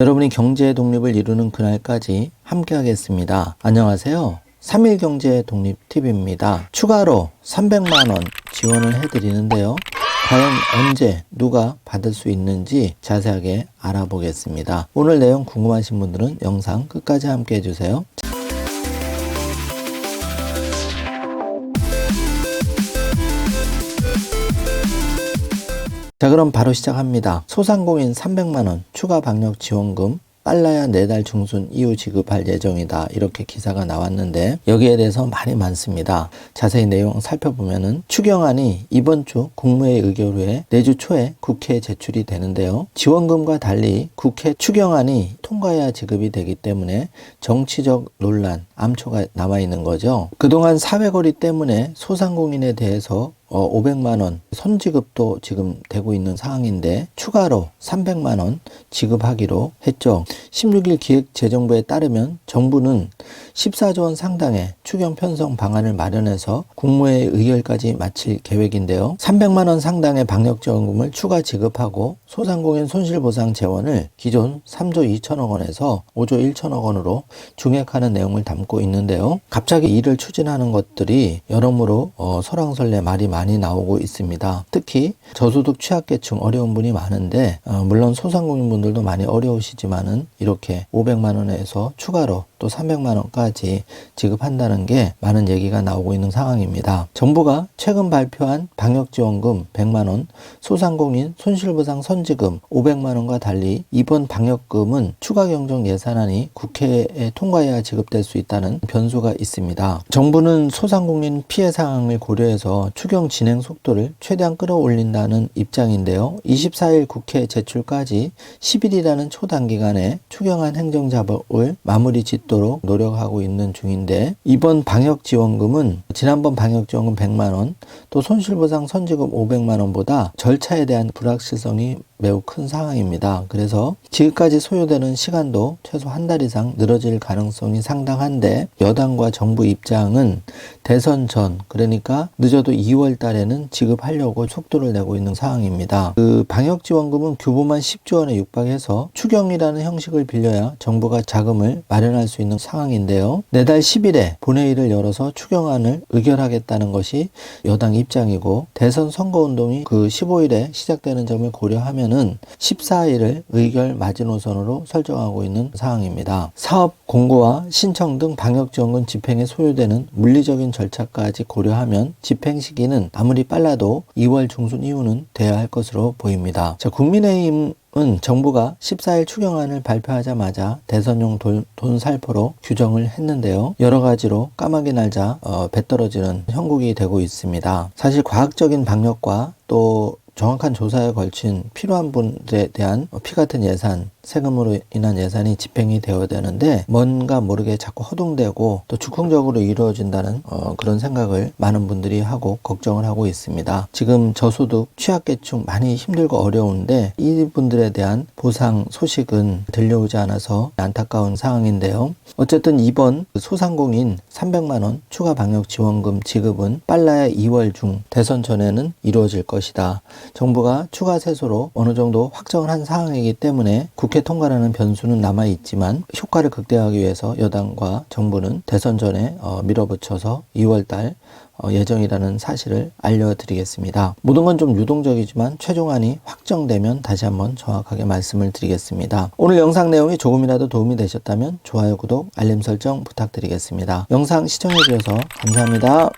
여러분이 경제 독립을 이루는 그날까지 함께 하겠습니다. 안녕하세요. 3일 경제 독립 팁입니다. 추가로 300만원 지원을 해드리는데요. 과연 언제 누가 받을 수 있는지 자세하게 알아보겠습니다. 오늘 내용 궁금하신 분들은 영상 끝까지 함께 해주세요. 자 그럼 바로 시작합니다. 소상공인 300만원 추가 방역 지원금 빨라야 내달 중순 이후 지급할 예정이다. 이렇게 기사가 나왔는데 여기에 대해서 말이 많습니다. 자세히 내용 살펴보면은 추경안이 이번 주 국무회의 의결 후에 내주 초에 국회에 제출이 되는데요. 지원금과 달리 국회 추경안이 통과해야 지급이 되기 때문에 정치적 논란, 암초가 남아 있는 거죠. 그동안 사회거리 때문에 소상공인에 대해서 어, 500만 원 선지급도 지금 되고 있는 상황인데 추가로 300만 원 지급하기로 했죠. 16일 기획재정부에 따르면 정부는 14조 원 상당의 추경 편성 방안을 마련해서 국무회의 의결까지 마칠 계획인데요. 300만 원 상당의 방역 지원금을 추가 지급하고 소상공인 손실 보상 재원을 기존 3조 2천억 원에서 5조 1천억 원으로 중액하는 내용을 담고 있는데요. 갑자기 이를 추진하는 것들이 여러모로 어, 설왕설래 말이 많이 나오고 있습니다. 특히 저소득 취약계층 어려운 분이 많은데 어, 물론 소상공인 분들도 많이 어려우시지만은 이렇게 500만 원에서 추가로 또 300만 원까지 지급한다는 게 많은 얘기가 나오고 있는 상황입니다. 정부가 최근 발표한 방역지원금 100만 원, 소상공인 손실보상 선지금 500만 원과 달리 이번 방역금은 추가 경정 예산안이 국회에 통과해야 지급될 수 있다는 변수가 있습니다. 정부는 소상공인 피해 상황을 고려해서 추경 진행 속도를 최대한 끌어올린다는 입장인데요. 24일 국회 제출까지 10일이라는 초단기간에 추경안 행정작업을 마무리 짓 도록 노력하고 있는 중인데 이번 방역 지원금은 지난번 방역 지원금 100만 원, 또 손실보상 선지급 500만 원보다 절차에 대한 불확실성이 매우 큰 상황입니다. 그래서 지금까지 소요되는 시간도 최소 한 달 이상 늘어질 가능성이 상당한데 여당과 정부 입장은 대선 전 그러니까 늦어도 2월 달에는 지급하려고 속도를 내고 있는 상황입니다. 그 방역 지원금은 규모만 10조 원에 육박해서 추경이라는 형식을 빌려야 정부가 자금을 마련할 수 있는 상황인데요. 내달 10일에 본회의를 열어서 추경안을 의결하겠다는 것이 여당 입장이고 대선 선거 운동이 그 15일에 시작되는 점을 고려하면은 14일을 의결 마지노선으로 설정하고 있는 상황입니다. 사업 공고와 신청 등 방역 지원금 집행에 소요되는 물리적인 절차까지 고려하면 집행 시기는 아무리 빨라도 2월 중순 이후는 돼야 할 것으로 보입니다. 자, 국민의힘 은 정부가 14일 추경안을 발표하자마자 대선용 돈, 돈 살포로 규정을 했는데요. 여러 가지로 까마귀 날자 어, 배 떨어지는 형국이 되고 있습니다. 사실 과학적인 방역과 또 정확한 조사에 걸친 필요한 분들에 대한 피 같은 예산, 세금으로 인한 예산이 집행이 되어야 되는데 뭔가 모르게 자꾸 허둥대고 또 즉흥적으로 이루어진다는 어, 그런 생각을 많은 분들이 하고 걱정을 하고 있습니다. 지금 저소득 취약계층 많이 힘들고 어려운데 이분들에 대한 보상 소식은 들려오지 않아서 안타까운 상황인데요. 어쨌든 이번 소상공인 300만 원 추가 방역 지원금 지급은 빨라야 2월 중 대선 전에는 이루어질 것이다. 정부가 추가 세소로 어느 정도 확정을 한 상황이기 때문에 국회 통과라는 변수는 남아 있지만 효과를 극대화하기 위해서 여당과 정부는 대선 전에 어, 밀어붙여서 2월달 어, 예정이라는 사실을 알려드리겠습니다. 모든 건 좀 유동적이지만 최종안이 확정되면 다시 한번 정확하게 말씀을 드리겠습니다. 오늘 영상 내용이 조금이라도 도움이 되셨다면 좋아요, 구독, 알림 설정 부탁드리겠습니다. 영상 시청해주셔서 감사합니다.